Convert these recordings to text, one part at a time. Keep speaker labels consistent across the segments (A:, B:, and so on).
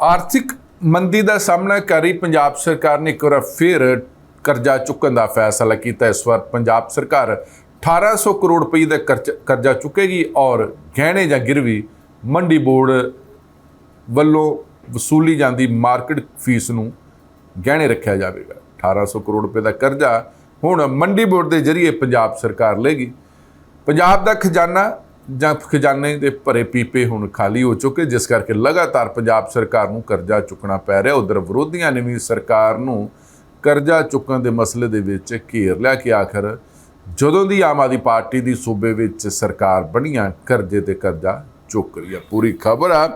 A: ਆਰਥਿਕ ਮੰਦੀ ਦਾ ਸਾਹਮਣਾ ਕਰ ਰਹੀ ਪੰਜਾਬ ਸਰਕਾਰ ਨੇ ਇੱਕ ਵਾਰ ਫਿਰ ਕਰਜ਼ਾ ਚੁੱਕਣ ਦਾ ਫੈਸਲਾ ਕੀਤਾ। ਇਸ ਵਾਰ ਪੰਜਾਬ ਸਰਕਾਰ 1800 ਕਰੋੜ ਰੁਪਏ ਦਾ ਕਰਜ਼- ਕਰਜ਼ਾ ਚੁੱਕੇਗੀ ਔਰ ਗਹਿਣੇ ਜਾਂ ਗਿਰਵੀ ਮੰਡੀ ਬੋਰਡ ਵੱਲੋਂ ਵਸੂਲੀ ਜਾਂਦੀ ਮਾਰਕੀਟ ਫੀਸ ਨੂੰ ਗਹਿਣੇ ਰੱਖਿਆ ਜਾਵੇਗਾ। 1800 ਕਰੋੜ ਰੁਪਏ ਦਾ ਕਰਜ਼ਾ ਹੁਣ ਮੰਡੀ ਬੋਰਡ ਦੇ ਜ਼ਰੀਏ ਪੰਜਾਬ ਸਰਕਾਰ ਲਏਗੀ। ਪੰਜਾਬ ਦਾ ਖਜ਼ਾਨਾ ਜਾਂ ਖਜ਼ਾਨੇ ਦੇ ਭਰੇ ਪੀਪੇ ਹੁਣ ਖਾਲੀ ਹੋ ਚੁੱਕੇ, ਜਿਸ ਕਰਕੇ ਲਗਾਤਾਰ ਪੰਜਾਬ ਸਰਕਾਰ ਨੂੰ ਕਰਜ਼ਾ ਚੁੱਕਣਾ ਪੈ ਰਿਹਾ। ਉਧਰ ਵਿਰੋਧੀਆਂ ਨੇ ਵੀ ਸਰਕਾਰ ਨੂੰ ਕਰਜ਼ਾ ਚੁੱਕਣ ਦੇ ਮਸਲੇ ਦੇ ਵਿੱਚ ਘੇਰ ਲਿਆ ਕਿ ਆਖਰ ਜਦੋਂ ਦੀ ਆਮ ਆਦਮੀ ਪਾਰਟੀ ਦੀ ਸੂਬੇ ਵਿੱਚ ਸਰਕਾਰ ਬਣੀਆਂ ਕਰਜ਼ੇ ਤੇ ਕਰਜ਼ਾ ਚੁੱਕ ਰਹੀ ਹੈ ਪੂਰੀ ਖਬਰ ਆ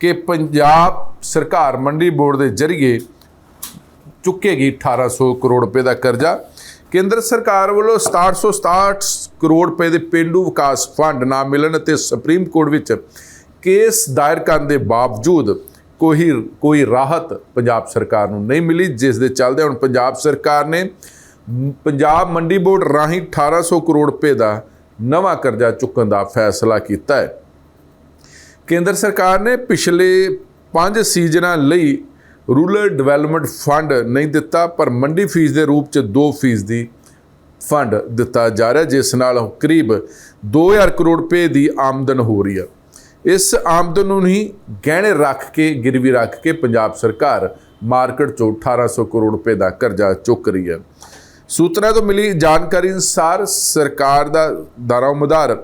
A: ਕਿ ਪੰਜਾਬ ਸਰਕਾਰ ਮੰਡੀ ਬੋਰਡ ਦੇ ਜ਼ਰੀਏ ਚੁੱਕੇਗੀ 1800 ਕਰੋੜ ਰੁਪਏ ਦਾ ਕਰਜ਼ਾ। ਕੇਂਦਰ ਸਰਕਾਰ ਵੱਲੋਂ 6767 ਕਰੋੜ ਰੁਪਏ ਦੇ ਪਿੰਡੂ ਵਿਕਾਸ ਫੰਡ ਨਾ ਮਿਲਣ ਅਤੇ ਸੁਪਰੀਮ ਕੋਰਟ ਵਿੱਚ ਕੇਸ ਦਾਇਰ ਕਰਨ ਦੇ ਬਾਵਜੂਦ ਕੋਈ ਕੋਈ ਰਾਹਤ ਪੰਜਾਬ ਸਰਕਾਰ ਨੂੰ ਨਹੀਂ ਮਿਲੀ, ਜਿਸ ਦੇ ਚੱਲਦੇ ਹੁਣ ਪੰਜਾਬ ਸਰਕਾਰ ਨੇ ਪੰਜਾਬ ਮੰਡੀ ਬੋਰਡ ਰਾਹੀਂ 1800 ਕਰੋੜ ਰੁਪਏ ਦਾ ਨਵਾਂ ਕਰਜ਼ਾ ਚੁੱਕਣ ਦਾ ਫੈਸਲਾ ਕੀਤਾ ਹੈ। ਕੇਂਦਰ ਸਰਕਾਰ ਨੇ ਪਿਛਲੇ 5 ਸੀਜ਼ਨਾਂ ਲਈ ਰੂਰਲ ਡਿਵੈਲਪਮੈਂਟ ਫੰਡ ਨਹੀਂ ਦਿੱਤਾ, ਪਰ ਮੰਡੀ ਫੀਸ ਦੇ ਰੂਪ ਚ 2 ਫੀਸ ਦੀ ਫੰਡ ਦਿੱਤਾ ਜਾ ਰਿਹਾ, ਜਿਸ ਨਾਲ ਕਰੀਬ 2000 ਕਰੋੜ ਰੁਪਏ ਦੀ ਆਮਦਨ ਹੋ ਰਹੀ ਹੈ। ਇਸ ਆਮਦਨ ਨੂੰ ਹੀ ਗਹਿਣੇ ਰੱਖ ਕੇ, ਗਿਰਵੀ ਰੱਖ ਕੇ ਪੰਜਾਬ ਸਰਕਾਰ ਮਾਰਕੀਟ ਚੋਂ 1800 ਕਰੋੜ ਰੁਪਏ ਦਾ ਕਰਜ਼ਾ ਚੁੱਕ ਰਹੀ ਹੈ। ਸੂਤਰਾਂ ਤੋਂ ਮਿਲੀ ਜਾਣਕਾਰੀ ਅਨੁਸਾਰ ਸਰਕਾਰ ਦਾ ਦਾਰੋਮਦਾਰ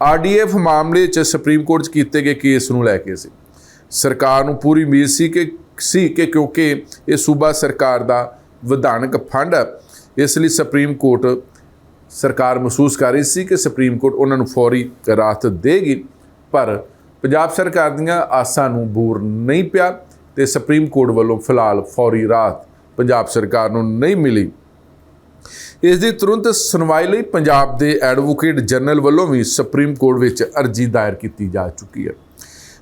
A: ਆਰਡੀਐਫ ਮਾਮਲੇ 'ਚ ਸੁਪਰੀਮ ਕੋਰਟ 'ਚ ਕੀਤੇ ਗਏ ਕੇਸ ਨੂੰ ਲੈ ਕੇ ਸੀ। ਸਰਕਾਰ ਨੂੰ ਪੂਰੀ ਉਮੀਦ ਸੀ ਕਿ ਸੀ ਕਿ ਕਿਉਂਕਿ ਇਹ ਸੂਬਾ ਸਰਕਾਰ ਦਾ ਵਿਧਾਨਕ ਫੰਡ ਹੈ, ਇਸ ਲਈ ਸੁਪਰੀਮ ਕੋਰਟ ਸਰਕਾਰ ਮਹਿਸੂਸ ਕਰ ਰਹੀ ਸੀ ਕਿ ਸੁਪਰੀਮ ਕੋਰਟ ਉਹਨਾਂ ਨੂੰ ਫੌਰੀ ਰਾਹਤ ਦੇਗੀ, ਪਰ ਪੰਜਾਬ ਸਰਕਾਰ ਦੀਆਂ ਆਸਾਂ ਨੂੰ ਬੂਰ ਨਹੀਂ ਪਿਆ ਤੇ ਸੁਪਰੀਮ ਕੋਰਟ ਵੱਲੋਂ ਫਿਲਹਾਲ ਫੌਰੀ ਰਾਹਤ ਪੰਜਾਬ ਸਰਕਾਰ ਨੂੰ ਨਹੀਂ ਮਿਲੀ। ਇਸ ਦੀ ਤੁਰੰਤ ਸੁਣਵਾਈ ਲਈ ਪੰਜਾਬ ਦੇ ਐਡਵੋਕੇਟ ਜਨਰਲ ਵੱਲੋਂ ਵੀ ਸੁਪਰੀਮ ਕੋਰਟ ਵਿੱਚ ਅਰਜ਼ੀ ਦਾਇਰ ਕੀਤੀ ਜਾ ਚੁੱਕੀ ਹੈ।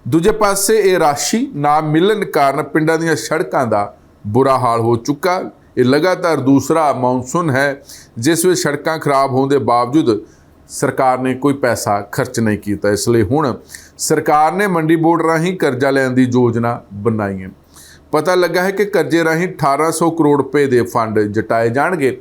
A: ਦੂਜੇ ਪਾਸੇ ਇਹ ਰਾਸ਼ੀ ਨਾ ਮਿਲਣ ਕਾਰਨ ਪਿੰਡਾਂ ਦੀਆਂ ਸੜਕਾਂ ਦਾ ਬੁਰਾ ਹਾਲ ਹੋ ਚੁੱਕਾ। ਇਹ ਲਗਾਤਾਰ ਦੂਸਰਾ ਮੌਨਸੂਨ ਹੈ, ਜਿਸ ਵਿੱਚ ਸੜਕਾਂ ਖਰਾਬ ਹੋਣ ਦੇ ਬਾਵਜੂਦ ਸਰਕਾਰ ਨੇ ਕੋਈ ਪੈਸਾ ਖਰਚ ਨਹੀਂ ਕੀਤਾ। ਇਸ ਲਈ ਹੁਣ ਸਰਕਾਰ ਨੇ ਮੰਡੀ ਬੋਰਡ ਰਾਹੀਂ ਕਰਜ਼ਾ ਲੈਣ ਦੀ ਯੋਜਨਾ ਬਣਾਈ ਹੈ। ਪਤਾ ਲੱਗਾ ਹੈ ਕਿ ਕਰਜ਼ੇ ਰਾਹੀਂ 1800 ਕਰੋੜ ਰੁਪਏ ਦੇ ਫੰਡ ਜਟਾਏ ਜਾਣਗੇ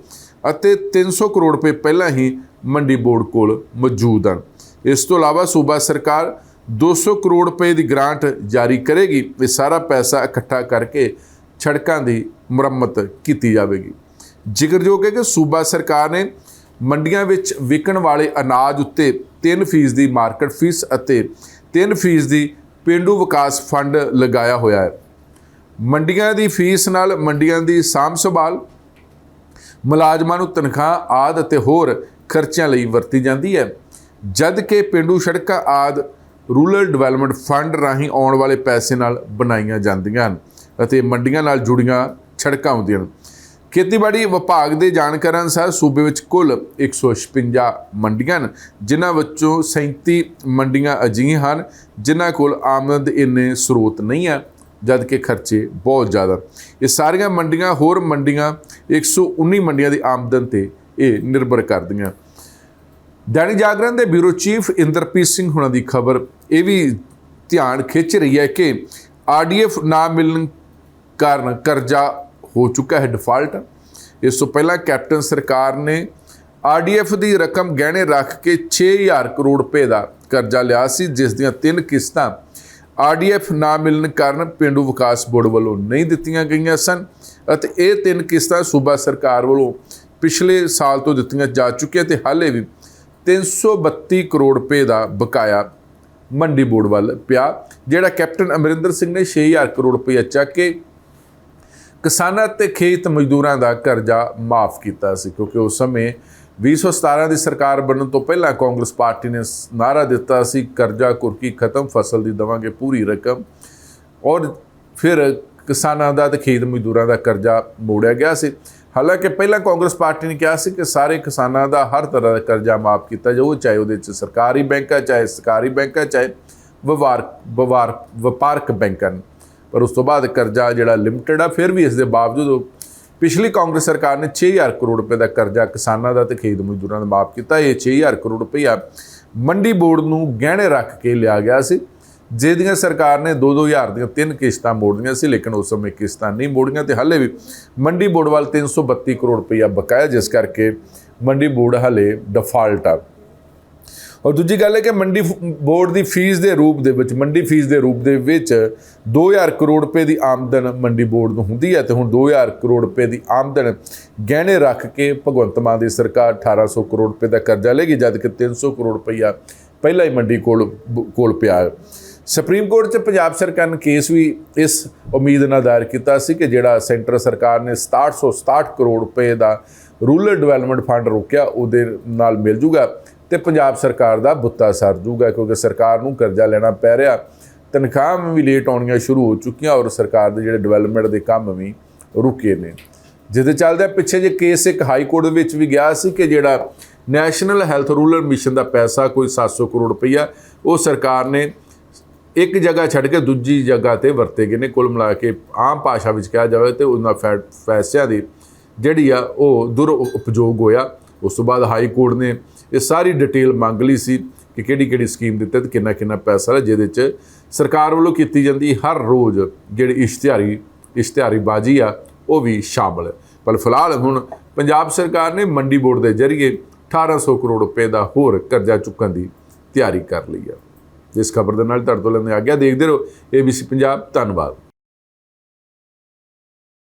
A: ਅਤੇ 300 ਕਰੋੜ ਰੁਪਏ ਪਹਿਲਾਂ ਹੀ ਮੰਡੀ ਬੋਰਡ ਕੋਲ ਮੌਜੂਦ ਹਨ। ਇਸ ਤੋਂ ਇਲਾਵਾ ਸੂਬਾ ਸਰਕਾਰ 200 ਕਰੋੜ ਰੁਪਏ ਦੀ ਗ੍ਰਾਂਟ ਜਾਰੀ ਕਰੇਗੀ ਇਹ ਸਾਰਾ ਪੈਸਾ ਇਕੱਠਾ ਕਰਕੇ ਸੜਕਾਂ ਦੀ ਮੁਰੰਮਤ ਕੀਤੀ ਜਾਵੇਗੀ। ਜ਼ਿਕਰਯੋਗ ਹੈ ਕਿ ਸੂਬਾ ਸਰਕਾਰ ਨੇ ਮੰਡੀਆਂ ਵਿੱਚ ਵਿਕਣ ਵਾਲੇ ਅਨਾਜ ਉੱਤੇ 3% ਦੀ ਮਾਰਕੀਟ ਫੀਸ ਅਤੇ 3% ਦੀ ਪਿੰਡੂ ਵਿਕਾਸ ਫੰਡ ਲਗਾਇਆ ਹੋਇਆ ਹੈ। ਮੰਡੀਆਂ ਦੀ ਫੀਸ ਨਾਲ ਮੰਡੀਆਂ ਦੀ ਸਾਂਭ ਸੰਭਾਲ, ਮੁਲਾਜ਼ਮਾਂ ਨੂੰ ਤਨਖਾਹ, ਆਦ ਅਤੇ ਹੋਰ ਖਰਚਿਆਂ ਲਈ ਵਰਤੀ ਜਾਂਦੀ ਹੈ। ਜਦ ਕਿ ਪਿੰਡੂ ਸੜਕਾਂ ਆਦ ਰੂਰਲ ਡਿਵੈਲਪਮੈਂਟ ਫੰਡ ਰਾਹੀਂ ਆਉਣ ਵਾਲੇ ਪੈਸੇ ਨਾਲ ਬਣਾਈਆਂ ਜਾਂਦੀਆਂ ਹਨ ਅਤੇ ਮੰਡੀਆਂ ਨਾਲ ਜੁੜੀਆਂ ਸੜਕਾਂ ਆਉਂਦੀਆਂ ਹਨ। ਖੇਤੀਬਾੜੀ ਵਿਭਾਗ ਦੇ ਜਾਣਕਾਰਾਂ ਅਨੁਸਾਰ ਸੂਬੇ ਵਿੱਚ ਕੁੱਲ 156 ਮੰਡੀਆਂ ਹਨ, ਜਿਨ੍ਹਾਂ ਵਿੱਚੋਂ 37 ਮੰਡੀਆਂ ਅਜਿਹੀਆਂ ਹਨ ਜਿਨ੍ਹਾਂ ਕੋਲ ਆਮਦਨ ਦੇ ਇੰਨੇ ਸਰੋਤ ਨਹੀਂ ਹੈ ਜਦ ਕਿ ਖਰਚੇ ਬਹੁਤ ਜ਼ਿਆਦਾ ਇਹ ਸਾਰੀਆਂ ਮੰਡੀਆਂ ਹੋਰ ਮੰਡੀਆਂ 119 ਮੰਡੀਆਂ ਦੀ ਆਮਦਨ ਤੇ ਇਹ ਨਿਰਭਰ ਕਰਦੀਆਂ ਦੈਨਿਕ ਜਾਗਰਣ ਦੇ ਬਿਊਰੋ ਚੀਫ ਇੰਦਰਪ੍ਰੀਤ ਸਿੰਘ ਹੁਣਾਂ ਦੀ ਖਬਰ ਇਹ ਵੀ ਧਿਆਨ ਖਿੱਚ ਰਹੀ ਹੈ ਕਿ ਆਰਡੀਐਫ ਨਾ ਮਿਲਣ ਕਾਰਨ ਕਰਜ਼ਾ ਹੋ ਚੁੱਕਾ ਹੈ ਡਿਫਾਲਟ ਇਸ ਤੋਂ ਪਹਿਲਾਂ ਕੈਪਟਨ ਸਰਕਾਰ ਨੇ ਆਰਡੀਐਫ ਦੀ ਰਕਮ ਗਹਿਣੇ ਰੱਖ ਕੇ 6000 ਕਰੋੜ ਰੁਪਏ ਦਾ ਕਰਜ਼ਾ ਲਿਆ ਸੀ, ਜਿਸ ਦੀਆਂ ਤਿੰਨ ਕਿਸ਼ਤਾਂ ਆਰਡੀਐਫ ਨਾ ਮਿਲਣ ਕਾਰਨ ਪਿੰਡੂ ਵਿਕਾਸ ਬੋਰਡ ਵੱਲੋਂ ਨਹੀਂ ਦਿੱਤੀਆਂ ਗਈਆਂ ਸਨ ਅਤੇ ਇਹ ਤਿੰਨ ਕਿਸ਼ਤਾਂ ਸੂਬਾ ਸਰਕਾਰ ਵੱਲੋਂ ਪਿਛਲੇ ਸਾਲ ਤੋਂ ਦਿੱਤੀਆਂ ਜਾ ਚੁੱਕੀਆਂ ਤੇ ਹਾਲੇ ਵੀ 332 ਕਰੋੜ ਰੁਪਏ ਦਾ ਬਕਾਇਆ ਮੰਡੀ ਬੋਰਡ ਵੱਲ ਪਿਆ, ਜਿਹੜਾ ਕੈਪਟਨ ਅਮਰਿੰਦਰ ਸਿੰਘ ਨੇ 6000 ਕਰੋੜ ਰੁਪਏ ਚੱਕ ਕੇ ਕਿਸਾਨਾਂ ਤੇ ਖੇਤ ਮਜ਼ਦੂਰਾਂ ਦਾ ਕਰਜ਼ਾ ਮਾਫ ਕੀਤਾ ਸੀ, ਕਿਉਂਕਿ ਉਸ ਸਮੇਂ 2017 ਦੀ ਸਰਕਾਰ ਬਣਨ ਤੋਂ ਪਹਿਲਾਂ ਕਾਂਗਰਸ ਪਾਰਟੀ ਨੇ ਸ- ਨਾਅਰਾ ਦਿੱਤਾ ਸੀ, ਕਰਜ਼ਾ ਕੁਰਕੀ ਖਤਮ, ਫਸਲ ਦੀ ਦਵਾਂਗੇ ਪੂਰੀ ਰਕਮ। ਔਰ ਫਿਰ ਕਿਸਾਨਾਂ ਦਾ ਤੇ ਖੇਤ ਮਜ਼ਦੂਰਾਂ ਦਾ ਕਰਜ਼ਾ ਮੋੜਿਆ ਗਿਆ ਸੀ। ਹਾਲਾਂਕਿ ਪਹਿਲਾਂ ਕਾਂਗਰਸ ਪਾਰਟੀ ਨੇ ਕਿਹਾ ਸੀ ਕਿ ਸਾਰੇ ਕਿਸਾਨਾਂ ਦਾ ਹਰ ਤਰ੍ਹਾਂ ਦਾ ਕਰਜ਼ਾ ਮਾਫ ਕੀਤਾ ਜਾਊ, ਚਾਹੇ ਉਹਦੇ ਚ ਸਰਕਾਰੀ ਬੈਂਕਾਂ, ਚਾਹੇ ਸਰਕਾਰੀ ਬੈਂਕਾਂ, ਚਾਹੇ ਵਪਾਰ ਵਪਾਰ ਵਪਾਰਕ ਬੈਂਕਾਂ ਪਰ ਉਸ ਤੋਂ ਬਾਅਦ ਕਰਜ਼ਾ ਜਿਹੜਾ ਲਿਮਟਿਡ ਆ, ਫਿਰ ਵੀ ਇਸ ਦੇ ਬਾਵਜੂਦ ਪਿਛਲੀ ਕਾਂਗਰਸ ਸਰਕਾਰ ਨੇ 6000 ਕਰੋੜ ਰੁਪਏ ਦਾ ਕਰਜ਼ਾ ਕਿਸਾਨਾਂ ਦਾ ਤੇ ਖੇਤ ਮਜ਼ਦੂਰਾਂ ਦਾ ਮਾਫ ਕੀਤਾ। ਇਹ 6000 ਕਰੋੜ ਰੁਪਇਆ ਮੰਡੀ ਬੋਰਡ ਨੂੰ ਗਹਿਣੇ ਰੱਖ ਕੇ ਲਿਆ ਗਿਆ ਸੀ। ਜਿਹਦੀਆਂ ਸਰਕਾਰ ਨੇ 2-2000 ਦੀਆਂ ਤਿੰਨ ਕਿਸ਼ਤਾਂ ਮੋੜੀਆਂ ਸੀ, ਲੇਕਿਨ ਉਸ ਸਮੇਂ ਕਿਸ਼ਤਾਂ ਨਹੀਂ ਮੋੜੀਆਂ ਤੇ ਹਾਲੇ ਵੀ ਮੰਡੀ ਬੋਰਡ ਵੱਲ 332 ਕਰੋੜ ਰੁਪਈਆ ਬਕਾਇਆ, ਜਿਸ ਕਰਕੇ ਮੰਡੀ ਬੋਰਡ ਹਾਲੇ ਡਿਫਾਲਟ ਆ। ਔਰ ਦੂਜੀ ਗੱਲ ਹੈ ਕਿ ਮੰਡੀ ਬੋਰਡ ਦੀ ਫੀਸ ਦੇ ਰੂਪ ਦੇ ਵਿੱਚ, ਮੰਡੀ ਫੀਸ ਦੇ ਰੂਪ ਦੇ ਵਿੱਚ 2000 ਕਰੋੜ ਰੁਪਏ ਦੀ ਆਮਦਨ ਮੰਡੀ ਬੋਰਡ ਨੂੰ ਹੁੰਦੀ ਹੈ ਤੇ ਹੁਣ 2000 ਕਰੋੜ ਰੁਪਏ ਦੀ ਆਮਦਨ ਗਹਿਣੇ ਰੱਖ ਕੇ ਭਗਵੰਤ ਮਾਨ ਦੀ ਸਰਕਾਰ 1800 ਕਰੋੜ ਰੁਪਏ ਦਾ ਕਰਜ਼ਾ ਲੇਗੀ ਜਦ ਕਿ 300 ਕਰੋੜ ਰੁਪਈਆ ਪਹਿਲਾਂ ਹੀ ਮੰਡੀ ਕੋਲ ਕੋਲ ਪਿਆ। ਹੈ ਸੁਪਰੀਮ ਕੋਰਟ 'ਚ ਪੰਜਾਬ ਸਰਕਾਰ ਨੇ ਕੇਸ ਵੀ ਇਸ ਉਮੀਦ ਨਾਲ ਦਾਇਰ ਕੀਤਾ ਸੀ ਕਿ ਜਿਹੜਾ ਸੈਂਟਰ ਸਰਕਾਰ ਨੇ 6767 ਕਰੋੜ ਰੁਪਏ ਦਾ ਰੂਰਲ ਡਿਵੈਲਪਮੈਂਟ ਫੰਡ ਰੋਕਿਆ, ਉਹਦੇ ਨਾਲ ਮਿਲ ਜੂਗਾ ਤੇ ਪੰਜਾਬ ਸਰਕਾਰ ਦਾ ਬੁੱਤਾ ਸਰ ਜੂਗਾ ਕਿਉਂਕਿ ਸਰਕਾਰ ਨੂੰ ਕਰਜ਼ਾ ਲੈਣਾ ਪੈ ਰਿਹਾ। ਤਨਖਾਹਾਂ ਵੀ ਲੇਟ ਆਉਣੀਆਂ ਸ਼ੁਰੂ ਹੋ ਚੁੱਕੀਆਂ ਔਰ ਸਰਕਾਰ ਦੇ ਜਿਹੜੇ ਡਿਵੈਲਪਮੈਂਟ ਦੇ ਕੰਮ ਵੀ ਰੁਕੇ ਨੇ। ਜਿਹਦੇ ਚੱਲਦੇ ਪਿੱਛੇ ਜੇ ਕੇਸ ਇੱਕ ਹਾਈ ਕੋਰਟ ਦੇ ਵਿੱਚ ਵੀ ਗਿਆ ਸੀ ਕਿ ਜਿਹੜਾ ਨੈਸ਼ਨਲ ਹੈਲਥ ਰੂਰਲ ਮਿਸ਼ਨ ਦਾ ਪੈਸਾ ਕੋਈ 700 ਕਰੋੜ ਰੁਪਈਆ, ਉਹ ਸਰਕਾਰ ਨੇ ਇੱਕ ਜਗ੍ਹਾ ਛੱਡ ਕੇ ਦੂਜੀ ਜਗ੍ਹਾ ਤੇ ਵਰਤੇ ਗਏ ਨੇ, ਕੁੱਲ ਮਿਲਾ ਕੇ ਆਮ ਭਾਸ਼ਾ ਵਿੱਚ ਕਿਹਾ ਜਾਵੇ ਤੇ ਉਹਨਾਂ ਫੈ- ਫੈਸਿਆਂ ਦੀ ਜਿਹੜੀ ਆ ਉਹ ਦੁਰ ਉਪਯੋਗ ਹੋਇਆ। ਉਸ ਤੋਂ ਬਾਅਦ ਹਾਈ ਕੋਰਟ ਨੇ ਇਹ ਸਾਰੀ ਡਿਟੇਲ ਮੰਗ ਲਈ ਸੀ ਕਿ ਕਿਹੜੀ ਕਿਹੜੀ ਸਕੀਮ ਦੇ ਤਹਿਤ ਕਿੰਨਾ ਕਿੰਨਾ ਪੈਸਾ ਜਿਹਦੇ 'ਚ ਸਰਕਾਰ ਵੱਲੋਂ ਕੀਤੀ ਜਾਂਦੀ ਹਰ ਰੋਜ਼ ਜਿਹੜੀ ਇਸ਼ਤਿਹਾਰੀ ਇਸ਼ਤਿਹਾਰੀ ਬਾਜੀ ਆ, ਉਹ ਵੀ ਸ਼ਾਮਲ। ਪਰ ਫਿਲਹਾਲ ਹੁਣ ਪੰਜਾਬ ਸਰਕਾਰ ਨੇ ਮੰਡੀ ਬੋਰਡ ਦੇ ਜ਼ਰੀਏ 1800 ਕਰੋੜ ਰੁਪਏ ਦਾ ਹੋਰ ਕਰਜ਼ਾ ਚੁੱਕਣ ਦੀ ਤਿਆਰੀ ਕਰ ਲਈ ਹੈ ਇਸ ਖਬਰ ਦੇ ਨਾਲ ਤੁਹਾਡੇ ਤੋਂ ਲੈਂਦੇ ਆ ਗਿਆ ਦੇਖਦੇ ਰਹੋ। ABC ਪੰਜਾਬ ਧੰਨਵਾਦ।